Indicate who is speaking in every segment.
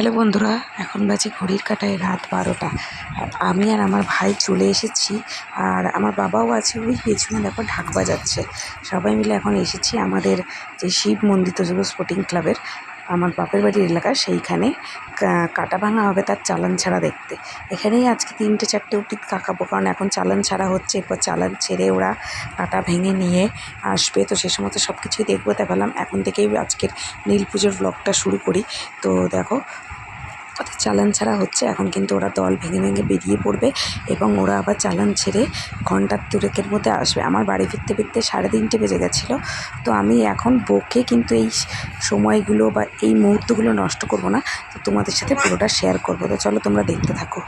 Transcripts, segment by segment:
Speaker 1: Hello বন্ধুরা, এখন বাজে ঘড়ির কাটায় রাত বারোটা। আমি আর আমার ভাই চলে এসেছি, আর আমার বাবাও আছে, ওই পেছনে দেখো ঢাক বাজাচ্ছে। সবাই মিলে এখন এসেছি আমাদের যে শিব মন্দির যুব স্পোর্টিং ক্লাবের আমার বাপের বাড়ির এলাকা, সেইখানে কাটা ভাঙা হবে তার চালান ছাড়া দেখতে। এখানেই আজকে তিনটে চারটে অব্দি কাকাবো, কারণ এখন চালান ছাড়া হচ্ছে। এরপর চালান ছেড়ে ওরা কাটা ভেঙে নিয়ে আসবে। তো সে সময় তো সব কিছুই দেখব তাই ভাবলাম এখন থেকেই আজকের নীল পুজোর ব্লগটা শুরু করি। তো দেখো ওদের চালান ছাড়া হচ্ছে। এখন কিন্তু ওরা দল ভেঙে ভেঙে বেরিয়ে পড়বে এবং ওরা আবার চালান ছেড়ে ঘণ্টার তুরেকের মধ্যে আসবে। আমার বাড়ি ফিরতে ফিরতে সাড়ে তিনটে বেজে গেছিল। তো আমি এখন বকে কিন্তু এই সময়গুলো বা এই মুহূর্তগুলো নষ্ট করব না। তো তোমাদের সাথে পুরোটা শেয়ার করব। তো চলো তোমরা দেখতে থাকো।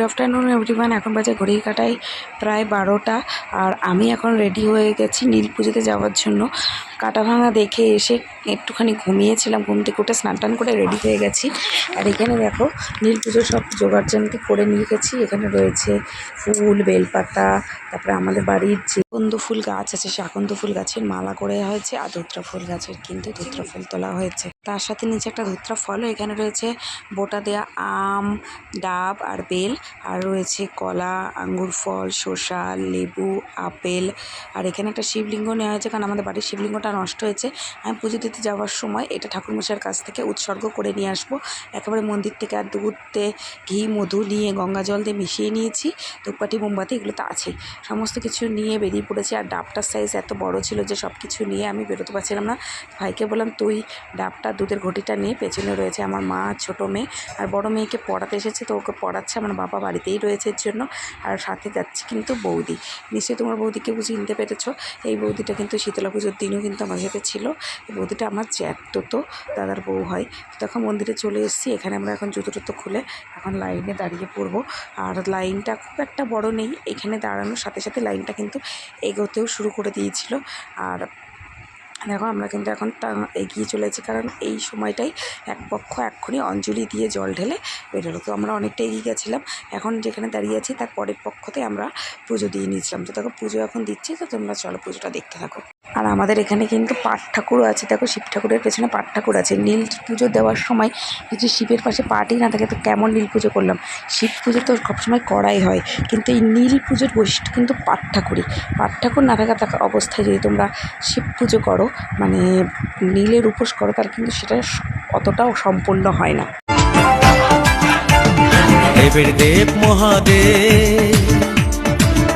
Speaker 1: গুড আফটারনুন এভরিওয়ান এখন বাজে ঘড়ি কাটায় প্রায় বারোটা আর আমি এখন রেডি হয়ে গেছি নীল পুজোতে যাওয়ার জন্য। কাটা ভাঙা দেখে এসে একটুখানি ঘুমিয়েছিলাম। ঘুম থেকে উঠে স্নান টান করে রেডি হয়ে গেছি। আর এখানে দেখো, নীল পুজোর সব জোগাড় করে নিয়ে গেছি। এখানে রয়েছে ফুল, বেলপাতা, তারপরে আমাদের বাড়ির যে আকন্দ ফুল গাছ আছে, সে আকন্দ ফুল গাছের মালা করে হয়েছে আর ধুত্রা ফুল গাছের কিন্তু ধুত্রা ফুল তোলা হয়েছে। তার সাথে নিচে একটা ধুত্রা ফলও এখানে রয়েছে। বোটা দেয়া আম, ডাব আর বেল আর রয়েছে কলা, আঙ্গুর ফল, শসা, লেবু, আপেল। আর এখানে একটা শিবলিঙ্গ নেওয়া হয়েছে, কারণ আমাদের বাড়ির শিবলিঙ্গটা নষ্ট হয়েছে। আমি পুজো দিতে যাওয়ার সময় এটা ঠাকুরমশাইয়ের কাছ থেকে উৎসর্গ করে নিয়ে আসব। একেবারে মন্দির থেকে আর দুধতে ঘি, মধু নিয়ে গঙ্গা জল দিয়ে মিশিয়ে নিয়েছি। ধূপকাঠি, মোমবাতি, এগুলো তো আছেই। সমস্ত কিছু নিয়ে বেরিয়ে পড়েছি, আর ডাবটার সাইজ এত বড় ছিল যে সব কিছু নিয়ে আমি বেরোতে পারছিলাম না। ভাইকে বললাম, তুই ডাবটা, দুধের ঘটিটা নিয়ে পেছনে রয়েছে আমার মা, ছোটো মেয়ে, আর বড় মেয়েকে পড়াতে এসেছে, তো ওকে পড়াচ্ছে। আমার বাবা বাড়িতেই রয়েছে জন্য। আর সাথে যাচ্ছে কিন্তু বৌদি। নিশ্চয়ই তোমার বৌদিকে বুঝি চিনতে পেরেছ। এই বৌদিটা কিন্তু শীতলা পুজোর দিনও কিন্তু আমার সাথে ছিল। এই বৌদিটা আমার জ্যাঠতো তো, দাদার বউ হয়। তো তখন মন্দিরে চলে এসেছি। এখানে আমরা এখন জুতো টুতো খুলে এখন লাইনে দাঁড়িয়ে পড়ব। আর লাইনটা খুব একটা বড় নেই। এখানে দাঁড়ানোর সাথে সাথে লাইনটা কিন্তু এগোতেও শুরু করে দিয়েছিল। আর দেখো, আমরা কিন্তু এখন এগিয়ে চলেছি, কারণ এই সময়টাই এক পক্ষ এক্ষুনি অঞ্জলি দিয়ে জল ঢেলে বেরোলো। তো আমরা অনেকটা এগিয়ে গেছিলাম, এখন যেখানে দাঁড়িয়ে আছি, তার পরের পক্ষতে আমরা পুজো দিয়ে নিয়েছিলাম। তো দেখো, পুজো এখন দিচ্ছি, তো তোমরা চলো পুজোটা দেখতে থাকো। আর আমাদের এখানে কিন্তু পাট ঠাকুরও আছে। দেখো শিব ঠাকুরের পেছনে পাট ঠাকুর আছে। নীল পুজো দেওয়ার সময় যদি শিবের পাশে পাটই না থাকে, তো কেমন নীল পুজো করলাম? শিব পুজো তো সবসময় করাই হয়। কিন্তু এই নীল পুজোর বৈশিষ্ট্য কিন্তু পাট ঠাকুরই। পাট ঠাকুর না থাকা থাকা অবস্থায় যদি তোমরা শিব পুজো করো মানে নীলের উপোস করো তার কিন্তু সেটা অতটাও সম্পূর্ণ হয় না।
Speaker 2: দেব মহাদেব,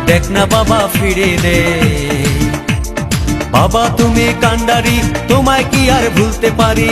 Speaker 2: দেখ না বাবা ফিরে দে। বাবা তুমি কান্ডারি তোমায় কি আর ভুলতে পারি?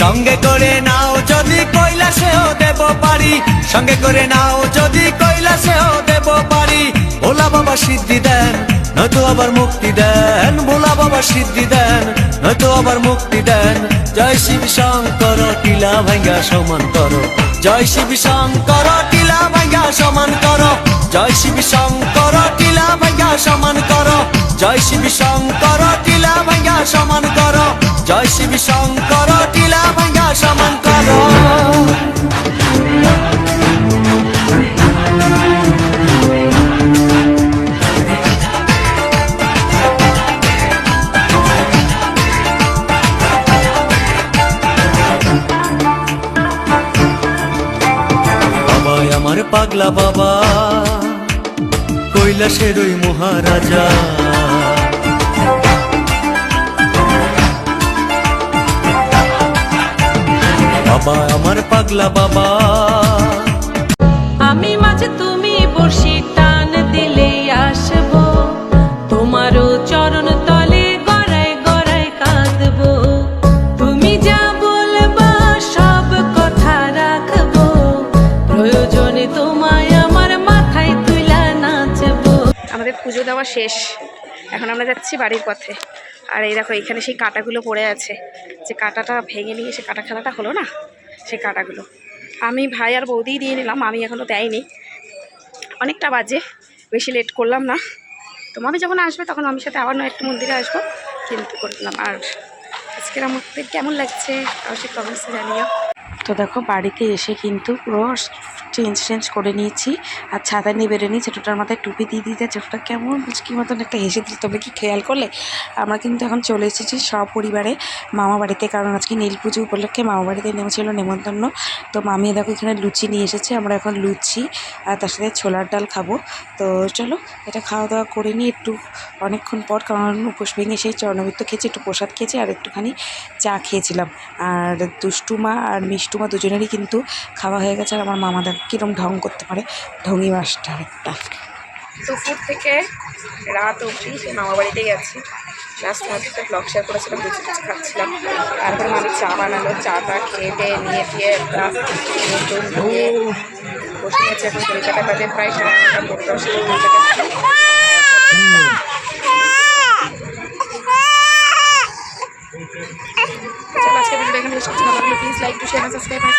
Speaker 2: সঙ্গে করে নাও যদি কৈলাসেও দেব পারি। সঙ্গে করে নাও যদি কৈলাসেও দেব পারি। ভোলা বাবা সিদ্ধি দেন নয়তো আবার মুক্তি দেন। ভোলা বাবা সিদ্ধি দেন নয়তো আবার মুক্তি দেন। জয় শিব শঙ্কর টিলা ভাঙ্গা সমান করো। জয় শিব শঙ্কর টিলা ভাঙ্গা সমান করো। জয় শিব শঙ্কর টিলা ভাঙ্গা সমান করো। জয় শিব শঙ্কর, টিলা ভাঙ্গা সমান করো। জয় শিব শঙ্কর, টিলা ভাঙ্গা সমান করো। পাগলা বাবা, কৈলাসের ওই মহারাজা। পাগলা বাবা।
Speaker 3: আমি মাঝে তুমি বসি টান দিলে আসব। তোমারও চরণ তলে গড়ায় গড়ায় কাঁদবো। তুমি যা বলবা সব কথা রাখব। প্রয়োজনে তোমায় আমার মাথায় তুলা নাচবো।
Speaker 1: আমাদের পুজো দেওয়া শেষ। এখন আমরা যাচ্ছি বাড়ির পথে। আর এই দেখো এখানে সেই কাঁটাগুলো পড়ে আছে। যে কাঁটাটা ভেঙে নিয়ে সে কাঁটা খেলাটা হলো না? সেই কাটাগুলো। আমি ভাই আর বৌদি দিয়ে নিলাম, আমি এখনও দেয়নি। অনেকটা বাজে, বেশি লেট করলাম না। তো মামি যখন আসবে তখন আমি সাথে আবার একটু মন্দিরে আসব। কিন্তু করলাম। আর আজকের আমাদের কেমন লাগছে, অবশ্যই কমেন্টসে জানিও। তো দেখো, বাড়িতে এসে কিন্তু পুরো চেঞ্জ চেঞ্জ করে নিয়েছি। আর ছাতা নিয়ে বেরোনি ছোটোটার মাথায় টুপি দিয়ে দিতে ছোটোটা কেমন মুচকি মতন একটা হেসে দিল। তবে কি খেয়াল করলে? আমরা কিন্তু এখন চলে এসেছি সপরিবারে মামা বাড়িতে। কারণ আজকে নীল পুজো উপলক্ষে মামা বাড়িতে নেমেছিল নেমন্তন্ন। তো মামি দেখো এখানে লুচি নিয়ে এসেছে, আমরা এখন লুচি আর তার সাথে ছোলার ডাল খাব। তো চলো, এটা খাওয়া দাওয়া করে নিই একটু অনেকক্ষণ পর, কারণ উপোস ভেঙে সেই চরণবৃত্ত খেয়েছি, একটু প্রসাদ খেয়েছি আর একটুখানি চা খেয়েছিলাম। আর দুষ্টুমা আর মিষ্টুমা দুজনেরই কিন্তু খাওয়া হয়ে গেছে আর আমার মামা দেখ কীরকম ঢং করতে পারে। ঢঙ্গি মাস্টার একটা দুপুর থেকে রাত অবধি সে মামা বাড়িতে গেছি। লাস্ট মাসে একটা ব্লগ শেয়ার করেছিলাম টুচি খাচ্ছিলাম। তারপরে মামি চা বানালো চাটা খেয়ে টেয়ে নিয়ে দিয়ে একটা নতুন দিয়ে বসে গেছে এখন কলকাতা বাজে প্রায় সাড়ে নটা পনেরো সাবস্ক্রাইব